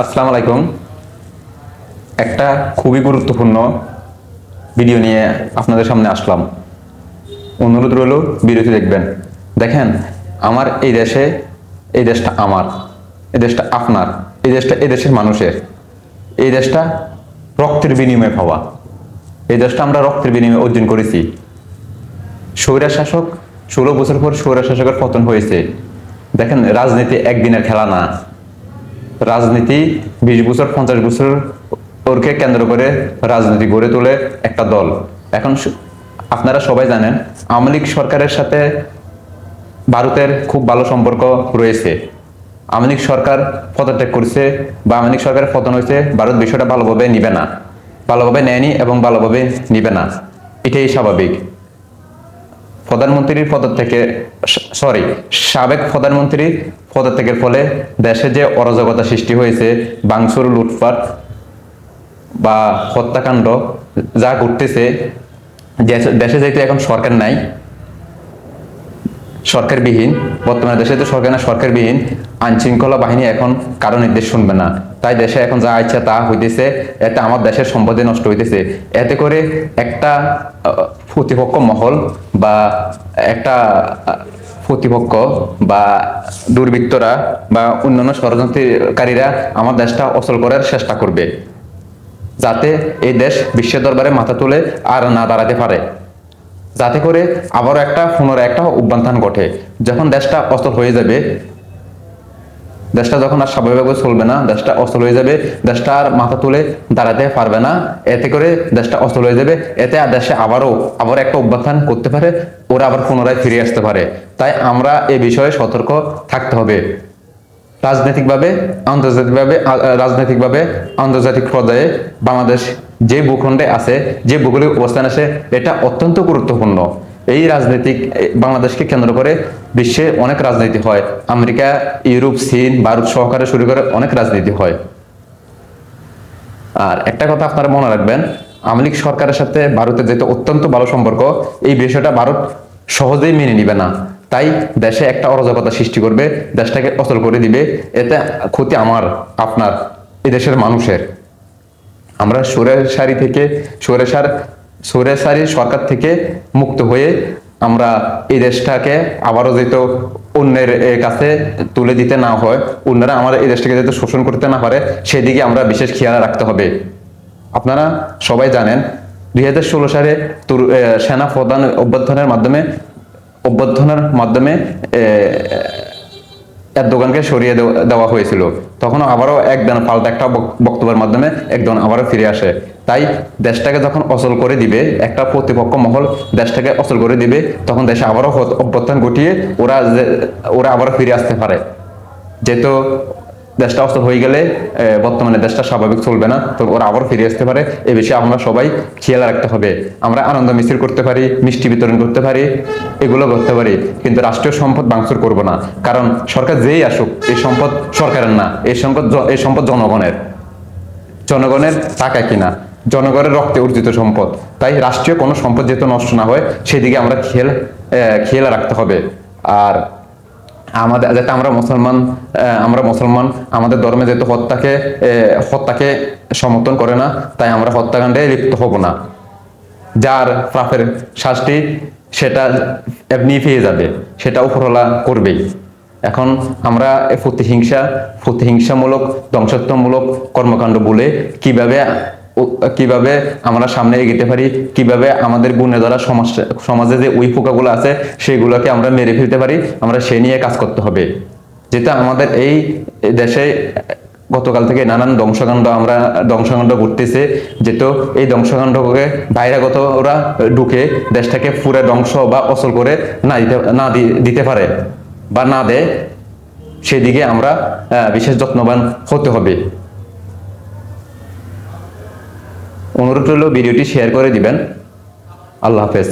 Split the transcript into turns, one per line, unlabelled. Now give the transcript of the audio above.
আসসালামু আলাইকুম। একটা খুবই গুরুত্বপূর্ণ ভিডিও নিয়ে আপনাদের সামনে আসলাম। অনুরোধ রইল, বিরতি দেখবেন। দেখেন, আমার এই দেশে এই দেশটা আমার, এই দেশটা আপনার, এই দেশটা এই দেশের মানুষের, এই দেশটা রক্তের বিনিময়ে পাওয়া, এই দেশটা আমরা রক্তের বিনিময়ে অর্জন করেছি। স্বৈরা শাসক ষোলো বছর পর স্বৈরা শাসকের পতন হয়েছে। দেখেন, রাজনীতি একদিনের খেলা না। রাজনীতি বিশ বছর, পঞ্চাশ বছর ওরকে কেন্দ্র করে রাজনীতি গড়ে তোলে একটা দল। এখন আপনারা সবাই জানেন, আওয়ামী লীগ সরকারের সাথে ভারতের খুব ভালো সম্পর্ক রয়েছে। আওয়ামী লীগ সরকার পদত্যাগ করছে বা আওয়ামী লীগ সরকারের পতন হয়েছে, ভারত বিষয়টা ভালোভাবে নিবে না। ভালোভাবে নেয়নি এবং ভালোভাবে নিবে না। এটাই স্বাভাবিক। প্রধানমন্ত্রীর পদত্যাগে সরি সাবেক প্রধানমন্ত্রী পদত্যাগের ফলে দেশে যে অরাজকতা সৃষ্টি হয়েছে, বাংসুর লুটপাট বা হত্যাকাণ্ড যা ঘটতেছে, দেশে- যেহেতু এখন সরকার নাই, সরকারবিহীন, বর্তমানে দেশে তো সরকার না সরকারবিহীন আইন শৃঙ্খলা বাহিনী এখন কারও নির্দেশ শুনবে না। তাই দেশে এখন যা ইচ্ছা তা হইতেছে, এতে আমার দেশের সম্পদে নষ্ট হইতেছে। এতে করে একটা প্রতিপক্ষ মহল বা একটা, প্রতিপক্ষ বা দুর্বৃত্তরা বা অন্যান্য ষড়যন্ত্রকারীরা আমার দেশটা অচল করার চেষ্টা করবে, যাতে এই দেশ বিশ্বের দরবারে মাথা তুলে আর না দাঁড়াতে পারে। যাতে করে আবারও একটা পুনরায় একটা অভ্যন্থান ঘটে যখন দেশটা অচল হয়ে যাবে দেশটা যখন আর স্বাভাবিকভাবে চলবে না, দেশটা অচল হয়ে যাবে, দেশটা আর মাথা তুলে দাঁড়াতে পারবে না, এতে করে দেশটা অচল হয়ে যাবে, এতে আর দেশে আবারও, আবার একটা অভ্যন্থান করতে পারে, ওরা আবার পুনরায় ফিরে আসতে পারে। তাই আমরা এ বিষয়ে সতর্ক থাকতে হবে। রাজনৈতিকভাবে, আন্তর্জাতিকভাবে রাজনৈতিকভাবে, আন্তর্জাতিক পর্যায়ে বাংলাদেশ যে ভূখণ্ডে আছে, যে ভৌগোলিক অবস্থান আছে, এটা অত্যন্ত গুরুত্বপূর্ণ। এই রাজনৈতিক বাংলাদেশকে কেন্দ্র করে বিশ্বে অনেক রাজনীতি হয়। আমেরিকা, ইউরোপ, চীন, ভারত সহকারে শুরু করে অনেক রাজনীতি হয়। আর একটা কথা আপনারা মনে রাখবেন, আওয়ামী লীগ সরকারের সাথে ভারতের যেহেতু অত্যন্ত ভালো সম্পর্ক, এই বিষয়টা ভারত সহজেই মেনে নিবে না। তাই দেশে একটা অরাজকতা সৃষ্টি করবে, দেশটাকে অচল করে দিবে। এতে ক্ষতি আমার, আপনার এই দেশের মানুষের। আমরা সুরের সারি থেকে, সুরের সার সারি সরকার থেকে মুক্ত হয়ে আমরা এই দেশটাকে আবারও যেহেতু অন্যের কাছে তুলে দিতে না হয়, অন্যরা আমার এই দেশটাকে যাতে শোষণ করতে না পারে, সেদিকে আমরা বিশেষ খেয়াল রাখতে হবে। আপনারা সবাই জানেন, দুই হাজার ষোলো সালে সেনা প্রধান অভ্যর্থনের মাধ্যমে অভ্যর্থনের মাধ্যমে এরদোগানকে সরিয়ে দেওয়া- হয়েছিল। তখন আবারও একজন পাল্টা একটা বক- বক্তব্যের মাধ্যমে একজন আবারও ফিরে আসে। তাই দেশটাকে যখন অচল করে দিবে, একটা প্রতিপক্ষ মহল দেশটাকে অচল করে দিবে, তখন দেশে আবারও অভ্যর্থন ঘটিয়ে ওরা ওরা আবারও ফিরে আসতে পারে। যেহেতু দেশটা অচল হয়ে গেলে বর্তমানে দেশটা স্বাভাবিক চলবে না, তো ওরা আবার ফিরে আসতে পারে। এ বিষয়ে আমরা সবাই খেয়াল রাখতে হবে। আমরা আনন্দ মিছিল করতে পারি, মিষ্টি বিতরণ করতে পারি, এগুলো করতে পারি, কিন্তু রাষ্ট্রীয় সম্পদ ভাঙচুর করব না। কারণ সরকার যেই আসুক, এই সম্পদ সরকারের না, এই সম্পদ এই সম্পদ জনগণের। জনগণের টাকা কিনা। জনগণের রক্তে অর্জিত সম্পদ। তাই রাষ্ট্রীয় কোনো সম্পদ যেহেতু নষ্ট না হয়, সেদিকে আমরা খেয়াল খেয়াল রাখতে হবে। আর আমাদের, যাতে আমরা মুসলমান আমরা মুসলমান, আমাদের ধর্মে যেহেতু হত্যাকে হত্যাকে সমর্থন করে না, তাই আমরা হত্যাকাণ্ডে লিপ্ত হব না। যার পাপের শাস্তি সেটা এমনি পেয়ে যাবে, সেটা উপরওয়ালা করবেই। এখন আমরা প্রতিহিংসা, প্রতিহিংসামূলক, ধ্বংসাত্মমূলক কর্মকাণ্ড বলে কীভাবে কীভাবে আমরা সামনে এগিয়ে পারি, কীভাবে আমাদের গুণে দ্বারা সমাজ যে ওই পোকাগুলো আছে, সেগুলোকে আমরা মেরে ফেলতে পারি, আমরা সে নিয়ে কাজ করতে হবে। যেটা আমাদের এই দেশে গতকাল থেকে নানান ধ্বংসকাণ্ড আমরা, ধ্বংসকাণ্ড ঘটতেছে, যেহেতু এই ধ্বংসকাণ্ডকে বাইরাগত ওরা ঢুকে দেশটাকে পুরো ধ্বংস বা অচল করে না দিতে না দিতে পারে বা না দেয়, সেদিকে আমরা বিশেষ যত্নবান হতে হবে। অনুরোধ রইল ভিডিওটি শেয়ার করে দিবেন। আল্লাহ হাফেজ।